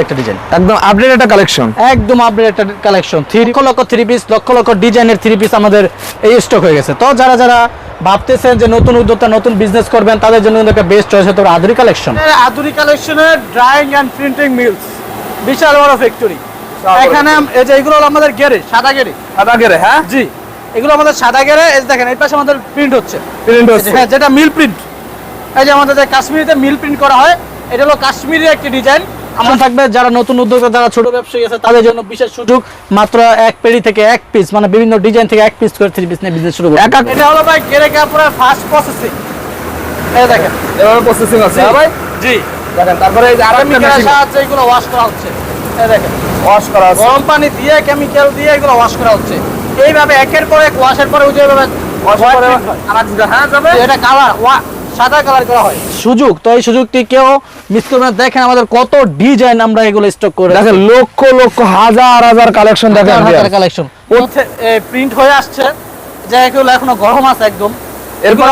একটা ডিজাইন একদম আপডেট একটা কালেকশন একদম আপডেট একটা collection lakh lakh three piece lakh lakh ডিজাইনের থ্রি পিস আমাদের এই স্টক হয়ে গেছে। তো যারা যারা ভাবতেছেন যে নতুন উদ্যোক্তা নতুন বিজনেস করবেন তাদের জন্য কিন্তু একটা বেস্ট চয়েস হতে পারে আধুনিক কালেকশন আধুনিক কালেকশনের ড্রাইং অ্যান্ড প্রিন্টিং মিলস বিশাল বড় ফ্যাক্টরি এখানে এই যে এগুলো হলো আমাদের গেরে সাদা গেরে সাদা গেরে হ্যাঁ? জি। এগুলো আমাদের সাদা গেরে এই দেখেন এই পাশে আমাদের প্রিন্ট হচ্ছে। প্রিন্ট হচ্ছে। হ্যাঁ যেটা মিল প্রিন্ট এই যে আমাদের যে কাশ্মীরিতে মিল প্রিন্ট করা হয় এটা হলো কাশ্মীরি একটি ডিজাইন আমার থাকবে যারা নতুন উদ্যোক্তা যারা ছোট ব্যবসায়ী আছে তাদের জন্য বিশেষ সুযোগ মাত্র এক পেড়ি থেকে এক পিস মানে বিভিন্ন ডিজাইন থেকে এক পিস করে থ্রি পিস নিয়ে বিজনেস শুরু করবে এটা হলো ভাই গেরে কাপড়ের ফাস্ট প্রসেসিং এই দেখেন। প্রসেসিং আছে। হ্যাঁ ভাই? জি। দেখেন তারপরে এই যে আরেকটা মেশিন সাহায্যে এগুলো ওয়াশ করা হচ্ছে। এই দেখেন। ওয়াশ করা আছে। গরম পানি দিয়ে কেমিক্যাল দিয়ে এগুলো ওয়াশ করা হচ্ছে। এইভাবে একের পর এক ওয়াশের পরে ওই ওয়াশ করে হয়। আরেক হ্যাঁ যাবে। এটা কালার সাদা কালার করা হয়। সুযোগ তো এই সুযোগটি কেউ মিস করবেন দেখেন আমাদের কত ডিজাইন আমরা এগুলো স্টক করে দেখেন লক্ষ লক্ষ হাজার হাজার কালেকশন দেখেন হাজার কালেকশন প্রিন্ট হয়ে আসছে। যে এগুলো এখনও গরম আছে একদম। এরপর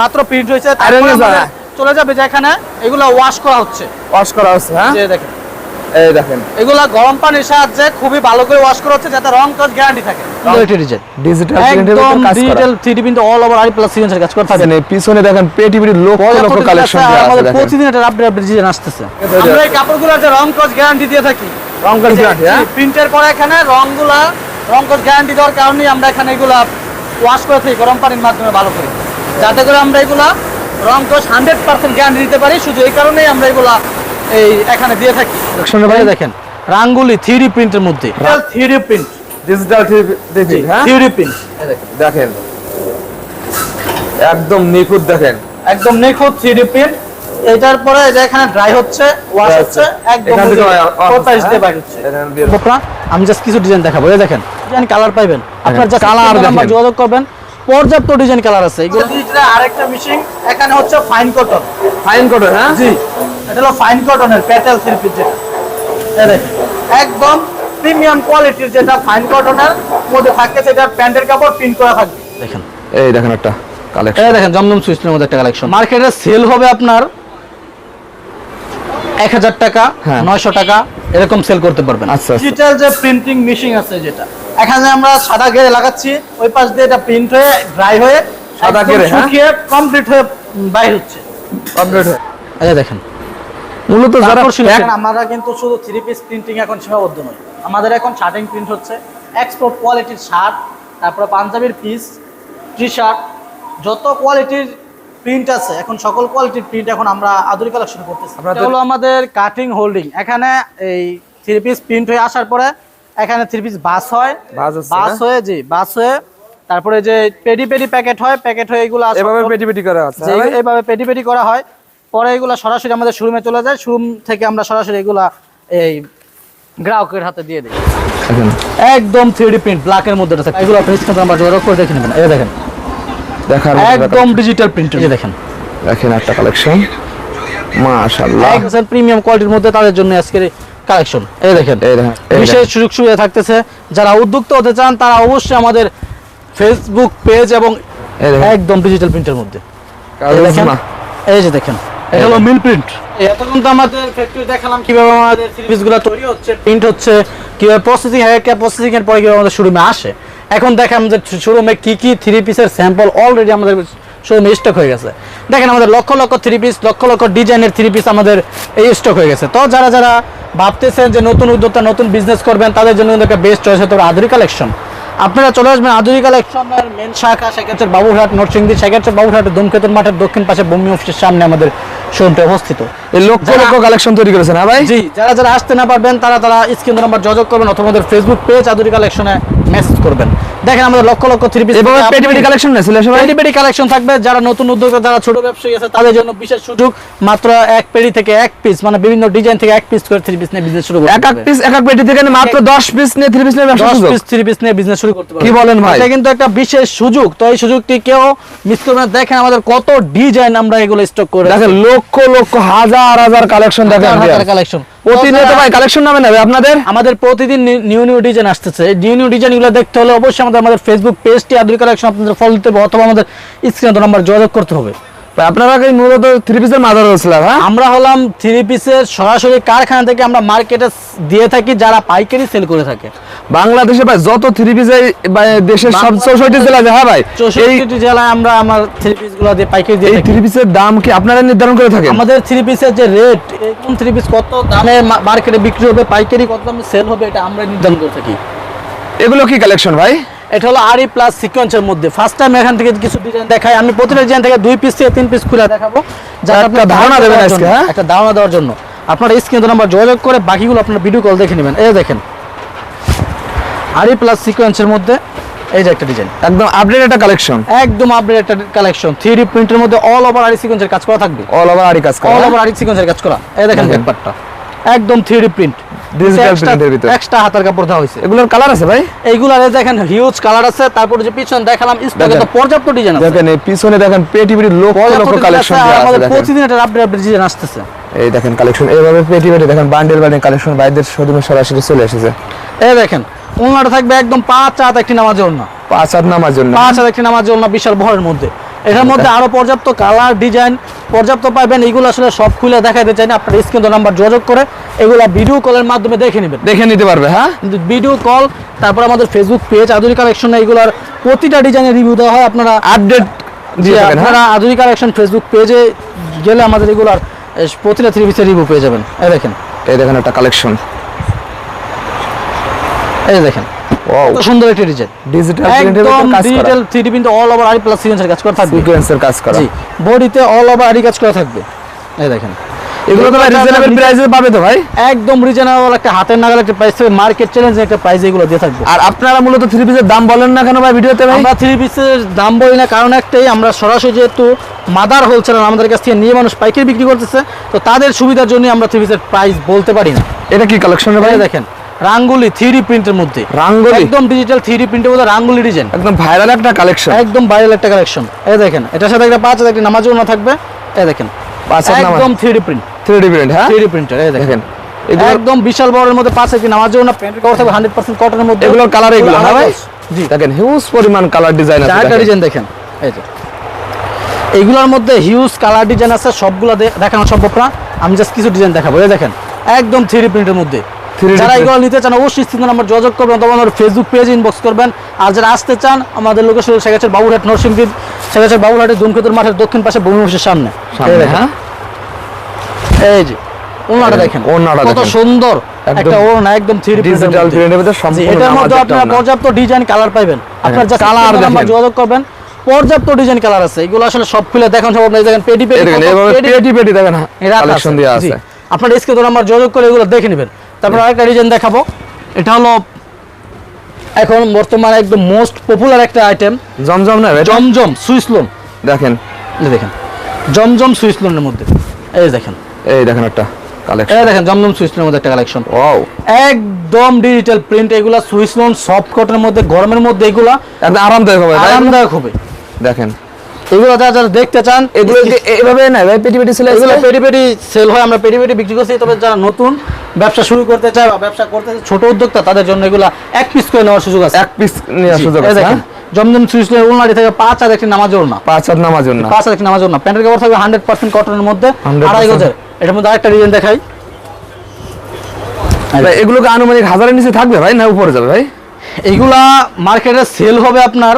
মাত্র প্রিন্ট হয়েছে। চলে যাবে যেখানে এগুলো ওয়াশ করা হচ্ছে। ওয়াশ করা হচ্ছে হ্যাঁ? দেখেন। এই দেখেন। এগুলা গরম পানির সাহায্যে খুবই ভালো করে ওয়াশ করা হচ্ছে যাতে রং কাজ গ্যারান্টি থাকে। ডিজিটাল একদম digital 3D print all over I plus signature কাজ করে থাকে। পিছনে দেখেন পেটি পেটি লক্ষ লক্ষ কালেকশন আমাদের প্রতিদিন এটা আপডেট আপডেট ডিজাইন আসতেছে। আমরা এই কাপড়গুলোর যে রং কস গ্যারান্টি দিয়ে থাকি। রং করে গ্যারান্টি হ্যাঁ? প্রিন্টের পরে এখানে রংগুলা রং গ্যারান্টি দেওয়ার কারণেই আমরা এখানে এগুলা ওয়াশ করে থাকি গরম পানির মাধ্যমে ভালো করে। যাতে করে আমরা এগুলা রং কস হান্ড্রেড পার্সেন্ট গ্যারান্টি দিতে পারি শুধু এই কারণেই আমরা এগুলা এই এখানে দিয়ে থাকি। ভাই। দেখেন রাঙ্গুলি থ্রি প্রিন্টের মধ্যে। Three print. ডিজিটাল দেখি হ্যাঁ? Three print. দেখেন। একদম নিখুঁত দেখেন। একদম নিখুঁত থ্রি প্রিন্ট। এটার পরে এখানে ড্রাই হচ্ছে ওয়াশ হচ্ছে একদম দিয়ে হ্যাঁ? দিয়ে আমি জাস্ট কিছু ডিজাইন দেখাবো। দেখেন ডিজাইন কালার পাইবেন। আপনার জাস্ট colour কালার যোগাযোগ করবেন। পর্যাপ্ত ডিজাইন কালার আছে। এগুলো আরেকটা মিশিং এখানে হচ্ছে ফাইন কটন ফাইন কোটে হ্যাঁ? জি। এটা হলো ফাইন কটনের প্যাটেল থ্রি পিস যেটা। এই দেখেন একদম প্রিমিয়াম কোয়ালিটির যেটা ফাইন কটনের মধ্যে থাকে সেটা প্যান্টের কাপড় প্রিন্ট করা থাকবে। দেখেন। এই দেখেন একটা কালেকশন এটা দেখেন জমজম সুইচের মধ্যে একটা কালেকশন মার্কেটে সেল হবে আপনার এক হাজার টাকা হ্যাঁ। নয়শো টাকা এরকম সেল করতে পারবেন। আচ্ছা, আচ্ছা। ডিজিটাল যে প্রিন্টিং মেশিন আছে যেটা এখানে আমরা সাদা গেরে লাগাচ্ছি ওই পাশ দিয়ে এটা প্রিন্ট হয়ে ড্রাই হয়ে সাদা গেরে, হ্যাঁ? শুকিয়ে কমপ্লিট হয়ে বাইর হচ্ছে। কমপ্লিট হয়ে। যে দেখেন। মূলত যারা আমরা কিন্তু শুধু থ্রি পিস প্রিন্টিং এখন সীমাবদ্ধ নয় আমাদের এখন শার্টিং প্রিন্ট হচ্ছে। এক্সপোর্ট কোয়ালিটির শার্ট তারপরে পাঞ্জাবির পিস টি শার্ট যত কোয়ালিটির প্রিন্ট আছে। এখন সকল কোয়ালিটির প্রিন্ট এখন আমরা আধুনিক কালেকশন করতেছি। এটা হলো আমাদের কাটিং হোল্ডিং এখানে এই থ্রি পিস প্রিন্ট হয়ে আসার পরে এখানে থ্রি পিস বাস হয়। বাস হ্যাঁ? জি বাস হয়ে তারপরে যে পেডি পেডি প্যাকেট হয় প্যাকেট হয়ে এগুলো এভাবে পেটি পেটি করা আছে? এইভাবে পেটি পেটি করা হয়। পরে এগুলো সরাসরি আমাদের শোরুমে চলে যায়। শোরুম থেকে আমরা সরাসরি এগুলা এই গ্রাহকের হাতে দিয়ে দিই। একদম। থ্রি প্রিন্ট ব্ল্যাকের মধ্যে এটা থাকে। এগুলো আপনি স্ক্রিনে আমরা যোগাযোগ করে দেখে নেবেন। এই দেখেন। দেখার একদম ডিজিটাল প্রিন্ট এই দেখেন দেখেন একটা কালেকশন মাশাআল্লাহ। একদম প্রিমিয়াম কোয়ালিটির মধ্যে তাদের জন্য আজকের কালেকশন এই দেখেন এই দেখেন বিশেষ সুযোগ সুবিধা থাকতেছে। যারা উদ্যোক্তা হতে চান তারা অবশ্যই আমাদের ফেসবুক পেজ এবং একদম ডিজিটাল প্রিন্টের মধ্যে। এই এই যে দেখেন এটা হলো মিল প্রিন্ট এতক্ষণ তো আমাদের ফ্যাক্টরি দেখালাম কীভাবে আমাদের সিরিজগুলো তৈরি হচ্ছে প্রিন্ট হচ্ছে কীভাবে প্রসেসিং হয় প্রসেসিং এর পরে কীভাবে আমাদের শোরুমে আসে। এখন দেখেন আমাদের শোরুমে কি কি থ্রি পিসের স্যাম্পল অলরেডি আমাদের শোরুমে স্টক হয়ে গেছে। দেখেন আমাদের লক্ষ লক্ষ থ্রি পিস লক্ষ লক্ষ ডিজাইনের থ্রি পিস আমাদের এই স্টক হয়ে গেছে। তো যারা যারা ভাবতেছেন যে নতুন উদ্যোক্তা নতুন বিজনেস করবেন তাদের জন্য কিন্তু একটা বেস্ট চয়েস হতে পারে আধুনিক কালেকশন আপনারা চলে আসবেন আধুনিক কালেকশনের মেন শাখা সেক্ষেত্রে বাবুরহাট নরসিংদী সেক্ষেত্রে বাবুরহাটের ধূমকেতুর মাঠের দক্ষিণ পাশে ভূমি অফিসের সামনে আমাদের শোরুমটা অবস্থিত। এই লক্ষ লক্ষ কালেকশন তৈরি করেছেন হ্যাঁ ভাই? জি যারা যারা আসতে না পারবেন তারা তারা স্ক্রিন নাম্বার যোগাযোগ করবেন অথবা আমাদের ফেসবুক পেজ আধুনিক কালেকশনে মেসেজ করবেন। দেখেন আমাদের লক্ষ লক্ষ থ্রি পিস এভাবে পেটি কালেকশন না ছিল সবাই? পেডি পেডি কালেকশন থাকবে যারা নতুন উদ্যোক্তা যারা ছোট ব্যবসায়ী আছে তাদের জন্য বিশেষ সুযোগ মাত্র এক পেডি থেকে এক পিস মানে বিভিন্ন ডিজাইন থেকে এক পিস করে থ্রি পিস নিয়ে বিজনেস শুরু করতে এক এক পিস এক এক পেটি থেকে মাত্র 10 পিস নিয়ে 3 পিস নিয়ে ব্যবসা দশ সুযোগ পিস থ্রি পিস নিয়ে বিজনেস শুরু করতে পারবে কি বলেন ভাই? এটা কিন্তু একটা বিশেষ সুযোগ। তো এই সুযোগটি কেউ মিস করবেন না। দেখেন আমাদের কত ডিজাইন আমরা এগুলো স্টক করে দেখেন লক্ষ লক্ষ হাজার হাজার কালেকশন দেখেন হাজার কালেকশন প্রতিনিয়ত ভাই কালেকশন নামে নেবে আপনাদের? আমাদের প্রতিদিন নিউ নিউ ডিজাইন আসতেছে। নিউ নিউ ডিজাইনগুলো দেখতে হলে অবশ্যই আমাদের আমাদের ফেসবুক পেজটি আদুল কালেকশন আপনাদের ফলো দিতে হবে অথবা আমাদের স্ক্রিনে তো নাম্বার যোগাযোগ করতে হবে। আপনারা মূলত থ্রি পিসের মাদার হোলসেলার হ্যাঁ? আমরা হলাম থ্রি পিসের সরাসরি কারখানা থেকে আমরা মার্কেটে দিয়ে থাকি যারা পাইকারি সেল করে থাকে। বাংলাদেশে ভাই যত থ্রি পিসের দেশের সব চৌষট্টি জেলা হ্যাঁ ভাই? চৌষট্টি জেলায় আমরা আমার থ্রি পিসগুলো দিয়ে পাইকারি দিয়ে এই থ্রি পিসের দাম কি আপনারা নির্ধারণ করে থাকেন? আমাদের থ্রি পিসের যে রেট কোন থ্রি পিস কত দামে মার্কেটে বিক্রি হবে পাইকারি কত দামে সেল হবে এটা আমরা নির্ধারণ করে থাকি। এগুলো কি কালেকশন ভাই? এটা হলো আরি প্লাস সিকোয়েন্সের মধ্যে। ফার্স্ট টাইম এখান থেকে কিছু ডিজাইন দেখাই আমি প্রতিটা ডিজাইন থেকে দুই পিস থেকে তিন পিস খুলে দেখাবো। যাতে আপনার ধারণা দেবেন আজকে, হ্যাঁ? একটা ধারণা দেওয়ার জন্য। আপনারা স্ক্রিন নাম্বার যোগাযোগ করে বাকিগুলো আপনার ভিডিও কল দেখে নেবেন। এই দেখেন। আরি প্লাস সিকোয়েন্সের মধ্যে এই যে একটা ডিজাইন একদম আপডেট একটা কালেকশন একদম আপডেট একটা কালেকশন থ্রি প্রিন্টের মধ্যে অল ওভার আরি সিকোয়েন্সের কাজ করা থাকবে। অল ওভার আরি কাজ করা অল? ওভার আরি সিকোয়েন্সের কাজ করা। এই দেখেন। ব্যাপারটা একদম থ্রি প্রিন্ট Digital print ভিতরে। এক্সট্রা হাতার কাপড় দেওয়া হয়েছে। এগুলোর কালার আছে ভাই? এইগুলার দেখেন হিউজ কালার আছে তারপর যে পিছন দেখালাম স্টকে তো পর্যাপ্ত ডিজাইন আছে। দেখেন এই পিছনে দেখেন পেটি পেটি লক্ষ লক্ষ কালেকশন আছে, আর আছে আমাদের প্রতিদিন একটা আপডেট আপডেট ডিজাইন আসতেছে। এই দেখেন কালেকশন এইভাবে পেটি পেটি দেখেন বান্ডেল বান্ডেল কালেকশন বাইদের শোরুমে সরাসরি চলে এসেছে। এই দেখেন ওনাটা থাকবে একদম পাঁচ চাত একটি নামাজের পাঁচ হাত নামার জন্য পাঁচ হাত একটি নামাজের ওড়না বিশাল বহরের মধ্যে। এটার মধ্যে আরও পর্যাপ্ত কালার ডিজাইন পর্যাপ্ত পাবেন এগুলো আসলে সব খুলে দেখাইতে চাই না। আপনার স্ক্রিন নাম্বার যোগাযোগ করে এগুলো ভিডিও কলের মাধ্যমে দেখে নেবেন। দেখে নিতে পারবে হ্যাঁ? কিন্তু ভিডিও কল তারপর আমাদের ফেসবুক পেজ আধুনিক কালেকশন এগুলোর প্রতিটা ডিজাইনের রিভিউ দেওয়া হয়। আপনারা আপডেট হ্যাঁ? আপনারা আধুনিক কালেকশন ফেসবুক পেজে গেলে আমাদের এগুলোর প্রতিটা থ্রি পিসের রিভিউ পেয়ে যাবেন। এই দেখেন। এই দেখেন একটা কালেকশন এই দেখেন। কত সুন্দর একটা ডিজাইন। ডিজিটাল প্রিন্টের কাজ করা। Digital three D all over aari plus সিকোয়েন্সের কাজ করা থাকবে। সিকোয়েন্সের কাজ করা। জি। বডিতে অল ওভার আরি কাজ করা থাকবে। এই দেখেন। এগুলো তো রিজনেবল প্রাইসে পাবে তো ভাই? একদম রিজনেবল একটা হাতের নাগাল একটা প্রাইস মার্কেট চ্যালেঞ্জ একটা প্রাইস এগুলো দিয়ে থাকবে। আর আপনারা মূলত থ্রি পিসের দাম বলেন না কেন ভাই ভিডিওতে ভাই? আমরা থ্রি পিসের দাম বলি না কারণ একটাই আমরা সরাসরি যেহেতু মাদার হোলসেলার আমাদের কাছ থেকে নিয়ে মানুষ পাইকারি বিক্রি করতেছে তো তাদের সুবিধার জন্য আমরা থ্রি পিসের প্রাইস বলতে পারি না। এটা কি কালেকশন ভাই? দেখেন। রাঙ্গুলি থ্রি প্রিন্টের মধ্যে। রাঙ্গুলি? একদম ডিজিটাল থ্রি প্রিন্টের মধ্যে রাঙ্গুলি ডিজাইন একদম ভাইরাল একটা কালেকশন একদম ভাইরাল একটা কালেকশন এই দেখেন এটার সাথে একটা পাঁচ হাজার একটা নামাজও না থাকবে। এই দেখেন নামাজ। একদম থ্রি প্রিন্ট থ্রি প্রিন্ট হ্যাঁ? থ্রি প্রিন্টার এই দেখেন। একদম বিশাল বড়ের মধ্যে পাঁচ একটি নামাজও না প্যান্টের কভার থাকবে হান্ড্রেড পার্সেন্ট কটনের মধ্যে। এগুলোর কালার এগুলো হ্যাঁ ভাই? জি। দেখেন হিউজ পরিমাণ কালার ডিজাইন আছে ডিজাইন দেখেন। এই যে। এইগুলোর মধ্যে হিউজ কালার ডিজাইন আছে সবগুলো দেখানো সম্ভব না। আমি জাস্ট কিছু ডিজাইন দেখাবো এই দেখেন একদম থ্রি প্রিন্টের মধ্যে। 3D যারা। এগুলো নিতে চান অবশ্যই স্ক্রিন নাম্বার যোগাযোগ করবেন অথবা আমার ফেসবুক পেজ ইনবক্স করবেন। আর যারা আসতে চান আমাদের লোকেশন শেখাচ্ছেন বাবুরহাট নরসিংদী শেখাচ্ছেন বাবুরহাটের ধূমকেতুর মাঠের দক্ষিণ পাশে ভূমি সামনে। হ্যাঁ। এই যে ওনাটা দেখেন। ওড়নাটা কত সুন্দর একটা ওড়না একদম থ্রি ডিজিটাল প্রিন্টের ভিতরে সম্পূর্ণ এটার মধ্যে আপনারা পর্যাপ্ত ডিজাইন কালার পাবেন আপনার জাস্ট কালার নাম্বার যোগাযোগ করবেন। পর্যাপ্ত ডিজাইন কালার আছে। এগুলো আসলে সব খুলে দেখানো সম্ভব না। দেখেন দেখেন পেটি পেটি দেখেন কালেকশন আছে। আপনার নাম্বার যোগাযোগ করে এগুলো দেখে নেবেন। তারপর আরেকটা ডিজাইন দেখাবো। এটা হলো এখন বর্তমানে একদম মোস্ট পপুলার একটা আইটেম জমজম না জমজম সুইস লোন দেখেন। এই দেখেন। জমজম সুইস লোনের মধ্যে। এই দেখেন। এই দেখেন একটা কালেকশন এই দেখেন জমজম সুইস লোনের মধ্যে একটা কালেকশন ওয়াও একদম ডিজিটাল প্রিন্ট এগুলা সুইস লোন সফট কটনের মধ্যে গরমের মধ্যে এগুলা একদম আরামদায়ক হবে আরামদায়ক হবে। দেখেন। এগুলো যারা দেখতে চান এগুলো এভাবে না ভাই পেটি পেটি ছিল এগুলো পেটি পেটি সেল হয় আমরা পেটি পেটি বিক্রি করছি। তবে যারা নতুন ব্যবসা শুরু করতে চায় বা ব্যবসা করতে ছোট উদ্যোক্তা তাদের জন্য এগুলা এক পিস করে নেওয়ার সুযোগ আছে। এক পিস নেওয়ার সুযোগ আছে হ্যাঁ? জমজম সুইসলের থেকে পাঁচ আর একটি নামাজ ওড়না। পাঁচ হাত নামার জন্য পাঁচ আর একটি নামাজ ওড়না। প্যান্টের কাপড় থাকবে হান্ড্রেড পার্সেন্ট কটনের মধ্যে 100% আড়াই গজের। এটার মধ্যে আরেকটা ডিজাইন দেখাই। ভাই, এগুলো আনুমানিক হাজারের নিচে থাকবে ভাই না উপরে যাবে ভাই? এইগুলা মার্কেটে সেল হবে আপনার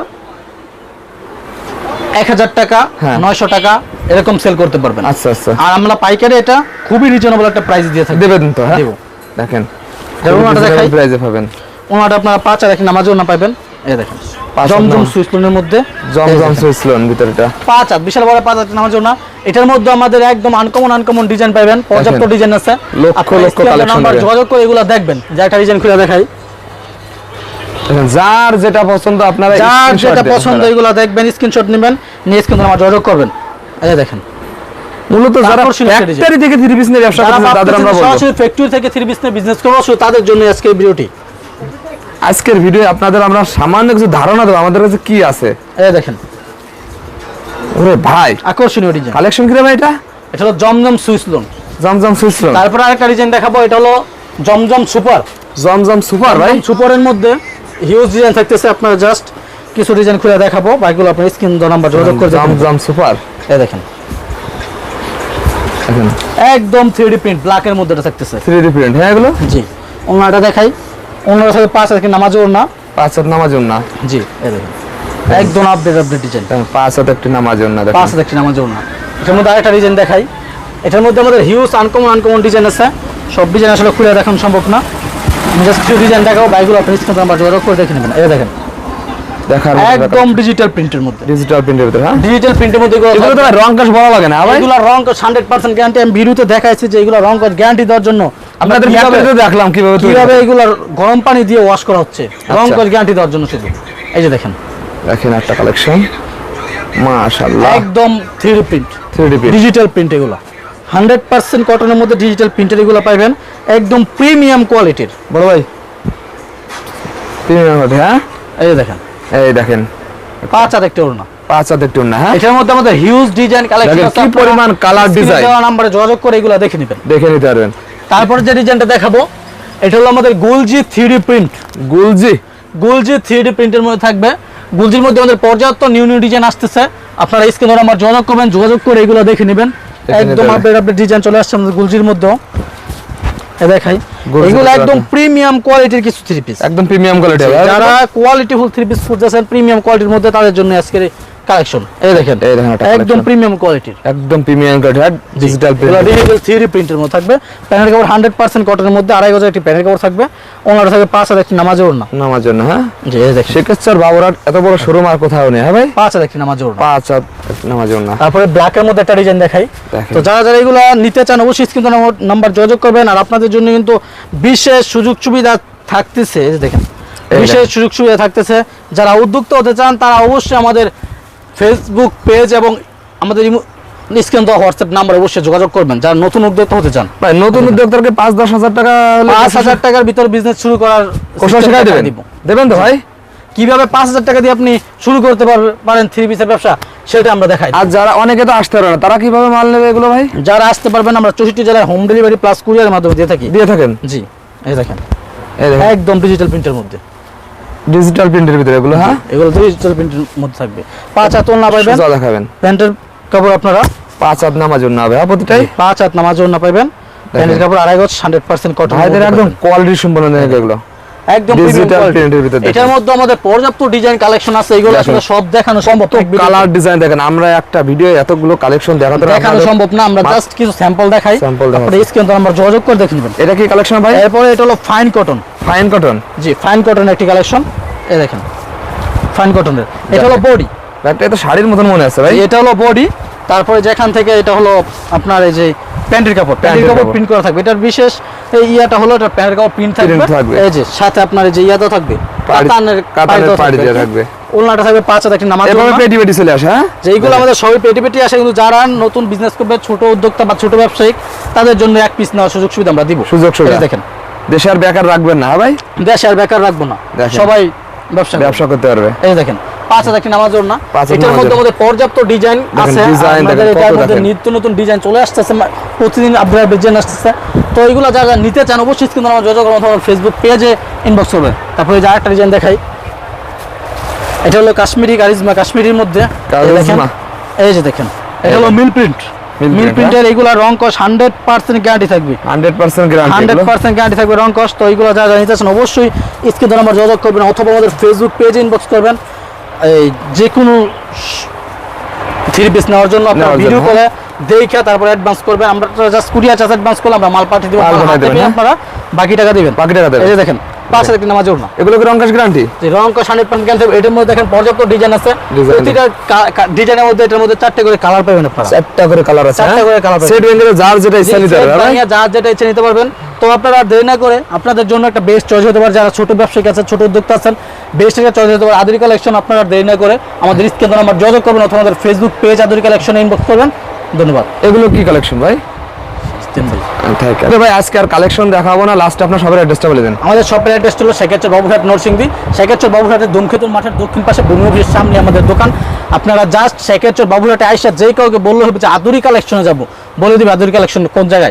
এক হাজার টাকা হ্যাঁ। নয়শো টাকা এরকম সেল করতে পারবেন। আচ্ছা আচ্ছা। আর আমরা পাইকারি এটা খুবই রিজনেবল একটা প্রাইস দিয়ে থাকি। দেবেন তো হ্যাঁ? দেবো। দেখেন ওনাটা দেখাই। প্রাইজে পাবেন। ওনাটা আপনারা পাঁচ আর নামাজও না পাবেন এই দেখেন পাঁচ আর জমজম সুইসলনের মধ্যে। এই জমজম দেখেন। সুইসলন ভিতরটা। পাঁচ হাত বিশাল বড় পাঁচ হাত এটার মধ্যে আমাদের একদম আনকমন আনকমন ডিজাইন পাবেন পর্যাপ্ত ডিজাইন আছে। লক্ষ লক্ষ দেখেন। যোগাযোগ করে এগুলো দেখবেন। যে একটা ডিজাইন খুলে দেখাই। দেখেন, যার যেটা পছন্দ আপনারা যার যেটা পছন্দ এগুলো দেখবেন স্ক্রিনশট নেবেন নিয়ে স্ক্রিন নাম্বার যোগাযোগ করবেন। যে দেখেন। মূলত যারা আকর্ষণীয় একটা design। ফ্যাক্টরি থেকে থ্রি পিস নিয়ে ব্যবসা করছে তাদের আমরা বলব। সরাসরি ফ্যাক্টরি থেকে থ্রি বিজনেস বিজনেস করব শুধু তাদের জন্য আজকে এই ভিডিওটি। আজকের ভিডিও আপনাদের আমরা সামান্য কিছু ধারণা দেবো আমাদের কাছে কি আছে? এই দেখেন। ওরে ভাই আকর্ষণীয় ডিজাইন কালেকশন কি ভাই এটা? এটা হলো জমজম সুইস লোন জমজম সুইসলন তারপর আরেকটা ডিজাইন দেখাবো এটা হলো জমজম সুপার। জমজম সুপার ভাই। সুপারের মধ্যে হিউজ ডিজাইন থাকতেছে আপনারা জাস্ট কিছু ডিজাইন খুলে দেখাবো। বাকিগুলো আপনার স্ক্রিন নাম্বার যোগাযোগ করে দেখুন। জমজম সুপার এই দেখেন। একদম থ্রি প্রিন্ট ব্ল্যাকের মধ্যে এটা থাকতেছে। থ্রি ডি প্রিন্ট হ্যাঁ এগুলো? জি। ওনাটা দেখাই। ওনার সাথে পাঁচ আছে নামাজ ওর না। পাঁচ হাত নামার জন্য জি এই দেখেন। একদম আপডেট আপডেট ডিজাইন পাঁচ হাত একটি নামার জন্য পাঁচ দেখেন। হাজার একটি নামাজ না। এটার মধ্যে আরেকটা ডিজাইন দেখাই। এটার মধ্যে আমাদের হিউজ আনকমন আনকমন ডিজাইন আছে। সব ডিজাইন আসলে খুলে দেখানো সম্ভব না। আমি জাস্ট কিছু ডিজাইন দেখাবো বাইকগুলো আপনি স্ক্রিন নাম্বার যোগাযোগ করে দেখে নেবেন। এই দেখেন। দেখার একদম ডিজিটাল প্রিন্টের মধ্যে। ডিজিটাল প্রিন্টের ভিতরে হ্যাঁ? ডিজিটাল প্রিন্টের মধ্যে এগুলো তো রং বলা লাগে না এগুলো রং হান্ড্রেড পার্সেন্ট গ্যারান্টি আমি ভিডিওতে দেখাইছি যে এগুলো রং গ্যারান্টি দেওয়ার জন্য। আপনাদের ফ্যাক্টরিতে দেখলাম কীভাবে কীভাবে এগুলো গরম পানি দিয়ে ওয়াশ করা হচ্ছে। রং আচ্ছা। গ্যারান্টি দেওয়ার জন্য শুধু। এই যে দেখেন। দেখেন একটা কালেকশন মাশাআল্লাহ। একদম three print 3D print। Digital print এগুলো। হান্ড্রেড পার্সেন্ট কটনের মধ্যে ডিজিটাল প্রিন্টের এগুলো পাইবেন একদম প্রিমিয়াম কোয়ালিটির বড় ভাই প্রিমিয়াম হ্যাঁ? এই দেখেন। এই দেখেন। পাঁচ হাত একটা ওড়না। পাঁচ হাত একটু না হ্যাঁ? এটার মধ্যে আমাদের হিউজ ডিজাইন কালেকশন কি পরিমাণ। দেওয়া নাম্বারে যোগাযোগ করে এগুলো দেখে নেবেন। দেখে নিতে পারবেন। তারপরে যে ডিজাইনটা দেখাবো এটা হলো আমাদের গুলজি থ্রি প্রিন্ট গুলজি গুলজি থ্রি প্রিন্টের মধ্যে থাকবে। গুলজির মধ্যে আমাদের পর্যাপ্ত নিউ নিউ ডিজাইন আসতেছে। আপনারা স্ক্রিনে আমার যোগাযোগ করবেন যোগাযোগ করে এগুলো দেখে নেবেন। একদম। আপডেট আপডেট ডিজাইন চলে আসছে আমাদের গুলজির মধ্যে এ দেখাই। এগুলো একদম প্রিমিয়াম কোয়ালিটির কিছু থ্রি পিস একদম প্রিমিয়াম কোয়ালিটি যারা কোয়ালিটি ফুল থ্রি পিস খুঁজতেছেন প্রিমিয়াম কোয়ালিটির মধ্যে তাদের জন্য আজকের কালেকশন এই দেখেন এই দেখেন একদম প্রিমিয়াম কোয়ালিটির একদম প্রিমিয়াম কোয়ালিটি আর ডিজিটাল প্রিন্ট ডিজিটাল থ্রি প্রিন্টের মধ্যে থাকবে। প্যানেল কাপড় হান্ড্রেড পার্সেন্ট কটনের মধ্যে আড়াই গজের একটি প্যানেল কাপড় থাকবে। ওনারা থাকবে পাঁচ হাজার একটি নামাজের ওড়না। নামার জন্য হ্যাঁ? জি এই দেখেন। শেখেশ্বর বাবুরাট এত বড় শোরুম আর কোথাও নেই হ্যাঁ ভাই? পাঁচ হাজার একটি নামাজের ওড়না। পাঁচ হাত নামার জন্য তারপরে ব্ল্যাকের মধ্যে একটা ডিজাইন দেখাই। তো যারা যারা এগুলো নিতে চান অবশ্যই স্ক্রিন নাম্বার যোগাযোগ করবেন। আর আপনাদের জন্য কিন্তু বিশেষ সুযোগ সুবিধা থাকতেছে দেখেন। বিশেষ সুযোগ সুবিধা থাকতেছে। যারা উদ্যুক্ত হতে চান তারা অবশ্যই আমাদের ফেসবুক পেজ এবং আমাদের স্ক্রিন দেওয়া হোয়াটসঅ্যাপ নাম্বার অবশ্যই যোগাযোগ করবেন। যারা নতুন উদ্যোক্তা হতে চান। ভাই নতুন উদ্যোক্তাকে পাঁচ দশ হাজার টাকা পাঁচ হাজার টাকার ভিতরে বিজনেস শুরু করার system শেখাই দেবেন। দেবেন তো ভাই? কীভাবে পাঁচ হাজার টাকা দিয়ে আপনি শুরু করতে পারেন থ্রি পিসের ব্যবসা সেটা আমরা দেখাই। আর যারা অনেকে তো আসতে পারে না তারা কীভাবে মাল নেবে এগুলো ভাই? যারা আসতে পারবেন আমরা চৌষট্টি জেলায় হোম ডেলিভারি প্লাস কুরিয়ারের মাধ্যমে দিয়ে থাকি। দিয়ে থাকেন? জি এই দেখেন। একদম ডিজিটাল প্রিন্টের মধ্যে। ডিজিটাল প্রিন্টের ভিতরে এগুলো হ্যাঁ? এগুলো ডিজিটাল প্রিন্টের মধ্যে থাকবে। পাঁচ হাত না পাইবেন? সোজা দেখাবেন। প্যান্টের কাপড় আপনারা? পাঁচ হাত নামাজ না হবে হ্যাঁ প্রতিটাই? পাঁচ হাত নামাজ না পাইবেন। প্যান্টের কাপড় আড়াই গজ হান্ড্রেড পার্সেন্ট কটন ভাইদের একদম কোয়ালিটি সম্পন্ন এগুলো। একদম digital digital print এর ভিতর দেখেন। এটার মধ্যে আমাদের পর্যাপ্ত ডিজাইন কালেকশন আছে এগুলো আসলে সব দেখানো সম্ভব। না এক video তে। কালার ডিজাইন দেখেন আমরা একটা ভিডিও এতগুলো কালেকশন দেখাতে দেখানো সম্ভব না আমরা জাস্ট কিছু স্যাম্পল দেখাই। Sample দেখাচ্ছি। স্ক্রিন তো আমরা যোগাযোগ করে দেখে নেবেন। এটা কি কালেকশন ভাই? এরপরে এটা হলো ফাইন কটন ফাইন কটন জি ফাইন কটনের একটি কালেকশন এই দেখেন ফাইন কটনের এটা হলো বডি একটা শাড়ির মতন মনে আছে ভাই। এটা হলো বডি তারপরে যেখান থেকে এটা হলো আপনার এই যে প্যান্টের কাপড়। প্যান্টের কাপড়। প্রিন্ট করা থাকবে। এটার বিশেষ এই ইয়াটা হলো এটা প্যান্টের কাপড় প্রিন্ট থাকবে। এই যে সাথে আপনার যে ইয়াটা থাকবে কাতানের কাতানের পাড়ি দেওয়া থাকবে। ওলনাটা থাকবে পাঁচ হাজার নামাজ এভাবে পেটি পেটি চলে আসে হ্যাঁ? আমাদের সবই পেটি পেটি আসে কিন্তু যারা নতুন বিজনেস করবে ছোট উদ্যোক্তা বা ছোট ব্যবসায়িক তাদের জন্য এক পিস নেওয়ার সুযোগ সুবিধা আমরা দিব। সুযোগ সুবিধা। দেখেন। দেশে আর বেকার রাখবেন না হ্যাঁ ভাই? দেশে আর বেকার রাখব না। সবাই ব্যবসা ব্যবসা করতে পারবে। এই দেখেন পাঁচ হাজার একটি নামাজ না এটার মধ্যে আমাদের পর্যাপ্ত ডিজাইন আছে। আমাদের এটার মধ্যে নিত্য নতুন ডিজাইন চলে আসতেছে। প্রতিদিন আপডেট ডিজাইন আসতেছে। তো এগুলো যারা নিতে চান অবশ্যই কিন্তু আমার যোগাযোগ অথবা ফেসবুক পেজে ইনবক্স করবেন তারপরে যে আরেকটা ডিজাইন দেখাই। এটা হলো কাশ্মীরি কারিজমা কাশ্মীরির মধ্যে। এই যে দেখেন। এটা হলো মিল প্রিন্ট মিল প্রিন্টের এগুলা রং কস হান্ড্রেড পার্সেন্ট গ্যারান্টি থাকবে। Hundred percent hundred percent guarantee থাকবে রং কস্ট তো এইগুলো যারা জানিতে চান অবশ্যই স্ক্রিন নাম্বার যোগাযোগ করবেন অথবা আমাদের ফেসবুক পেজে ইনবক্স করবেন। এই যে কোনো থ্রি পিস নেওয়ার জন্য আপনারা ভিডিও। দেখে তারপরে অ্যাডভান্স করবেন আমরা জাস্ট কুরিয়ার চার্জ অ্যাডভান্স করলাম আমরা মাল পাঠিয়ে দেবো আপনারা হ্যাঁ। বাকি টাকা দিবেন। বাকি টাকা দেবেন। এই যে দেখেন হাজার একটি নামাজ না। এগুলো কি রঙ্কাশ গ্যারান্টি যে রং কস হান্ড্রেড পার্সেন্ট গ্যারান্টি এটার মধ্যে দেখেন পর্যাপ্ত ডিজাইন আছে। প্রতিটা ডিজাইনের মধ্যে এটার মধ্যে চারটে করে কালার পাবেন আপনারা। চারটা করে কালার আছে চারটা করে কালার। সেট বেঙ্গলে যার যেটা ইচ্ছা নিতে পারবে হ্যাঁ? যার যেটা ইচ্ছে নিতে পারবেন। তো আপনারা দেরি না করে আপনাদের জন্য একটা বেস্ট চয়েস হতে পারে। যারা ছোট ব্যবসায়ী আছেন ছোট উদ্যোক্তা আছেন বেস্ট একটা চয়েস হতে পারে। আদুরি কালেকশন আপনারা দেরি না করে আমাদের স্ক্রিন নাম্বার যোগাযোগ করবেন অথবা আমাদের ফেসবুক পেজ আদুরি কালেকশনে ইনবক্স করবেন। ধন্যবাদ। এগুলো কি কালেকশন ভাই? তিন ভাই। ঠিক আছে ভাই আজকে আর কালেকশন দেখাবো না লাস্ট আপনার সবার অ্যাড্রেসটা বলে দেন। আমাদের শপের অ্যাড্রেস হলো শেখাচর বাবুঘাট নরসিংদী। শেখাচর বাবুঘাটের দমখেতুর মাঠের দক্ষিণ পাশে সামনে আমাদের দোকান। আপনারা জাস্ট শেখাচর বাবুঘাটে আইসা যে কাউকে বললে হবে যে আদুরি কালেকশনে যাব। বলে দিবে আদুরি কালেকশন কোন জায়গায়?